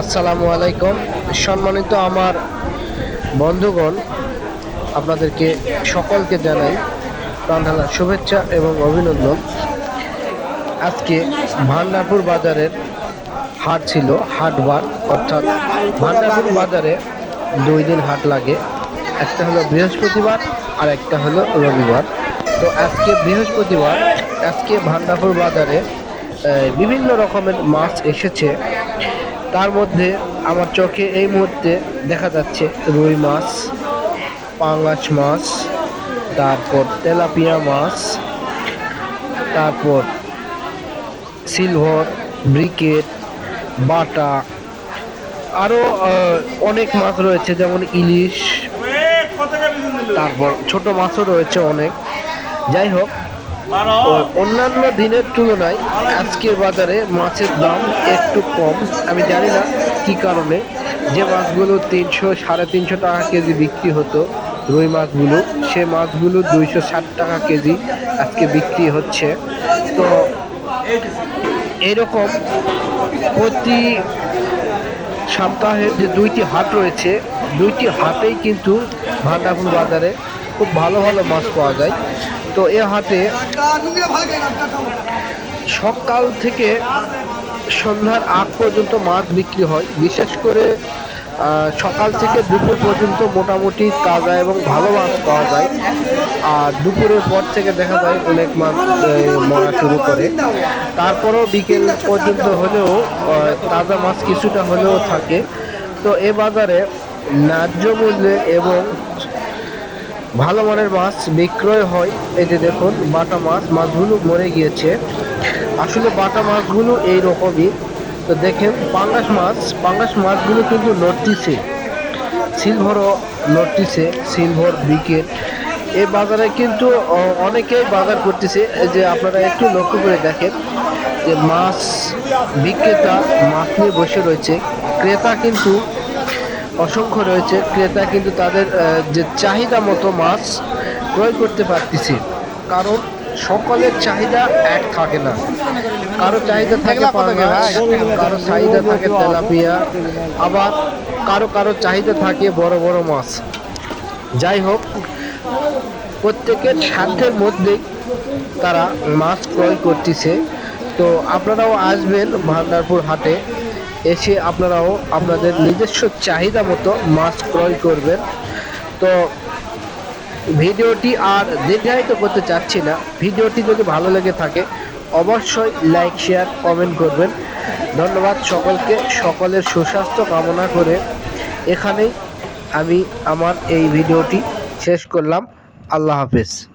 আসসালামু আলাইকুম। সম্মানিত আমার বন্ধুগণ, আপনাদেরকে সকলকে জানাই প্রাণঢালার শুভেচ্ছা এবং অভিনন্দন। আজকে ভান্ডারপুর বাজারের হাট ছিল হাটবার অর্থাৎ ভান্ডারপুর বাজারে দুই দিন হাট লাগে। একটা হলো বৃহস্পতিবার আর একটা হলো রবিবার। তো আজকে বৃহস্পতিবার, আজকে ভান্ডারপুর বাজারে বিভিন্ন রকমের মাছ এসেছে। তার মধ্যে আমার চোখে এই মুহূর্তে দেখা যাচ্ছে রুই মাছ পাঙ্গাস মাছ, তারপর তেলাপিয়া মাছ, তারপর সিলভার, ব্রিকেট, বাটা আরও অনেক মাছ রয়েছে, যেমন ইলিশ, তারপর ছোট মাছও রয়েছে অনেক। যাই হোক অন্যান্য দিনের তুলনায় আজকের বাজারে মাছের দাম একটু কম। আমি জানি না কি কারণে। যে মাছগুলো তিনশো, সাড়ে তিনশো টাকা কেজি বিক্রি হতো, রুই মাছগুলো, সে মাছগুলো দুইশো ষাট টাকা কেজি আজকে বিক্রি হচ্ছে। তো এরকম প্রতি সপ্তাহে যে দুইটি হাট রয়েছে, দুইটি হাটেই কিন্তু ভান্ডারপুর বাজারে খুব ভালো ভালো মাছ পাওয়া যায়। তো এ হাটে সকাল থেকে সন্ধ্যার আগ পর্যন্ত মাছ বিক্রি হয়। বিশেষ করে সকাল থেকে দুপুর পর্যন্ত মোটামুটি তাজা এবং ভালো মাছ পাওয়া যায়। আর দুপুরের পর থেকে দেখা যায় অনেক মাছ মরা শুরু করে। তারপরেও বিকেল পর্যন্ত হলেও তাজা মাছ কিছুটা হলেও থাকে। তো এ বাজারে ন্যায্য মূল্যে এবং ভালো মানের মাছ বিক্রয় হয়। এই যে দেখুন, বাটা মাছ, মাছগুলো মরে গিয়েছে। আসলে বাটা মাছগুলো এই রকমই তো দেখেন, পাঙ্গাস মাছ, পাঙ্গাস মাছগুলো কিন্তু নড়তিছে। সিলভারও নড়তিছে, সিলভার, বিকেট। এই বাজারে কিন্তু অনেকেই বাজার করতেছে। যে আপনারা একটু লক্ষ্য করে দেখেন যে মাছ বিক্রেতা মাছ নিয়ে বসে রয়েছে। ক্রেতা কিন্তু অসংখ্য রয়েছে। ক্রেতা কিন্তু তাদের যে চাহিদা মতো মাছ ক্রয় করতে পারতেছে। কারণ সকলের চাহিদা এক থাকে না। কারও চাহিদা থাকে কারও চাহিদা থাকে তেলাপিয়া আবার কারও কারও চাহিদা থাকে বড় বড় মাছ। যাই হোক প্রত্যেকের সাধ্যের মধ্যেই তারা মাছ ক্রয় করতেছে। তো আপনারাও আসবেন ভান্ডারপুর হাটে। এসে আপনারাও আপনাদের নিজস্ব চাহিদা মতো মাছ ক্রয় করবেন। তো ভিডিওটি আর দীর্ঘায়িত করতে চাচ্ছি না। ভিডিওটি যদি ভালো লেগে থাকে, অবশ্যই লাইক, শেয়ার, কমেন্ট করবেন। ধন্যবাদ সকলকে, সকলের সুস্বাস্থ্য কামনা করে এখানেই আমি আমার এই ভিডিওটি শেষ করলাম। আল্লাহ হাফেজ।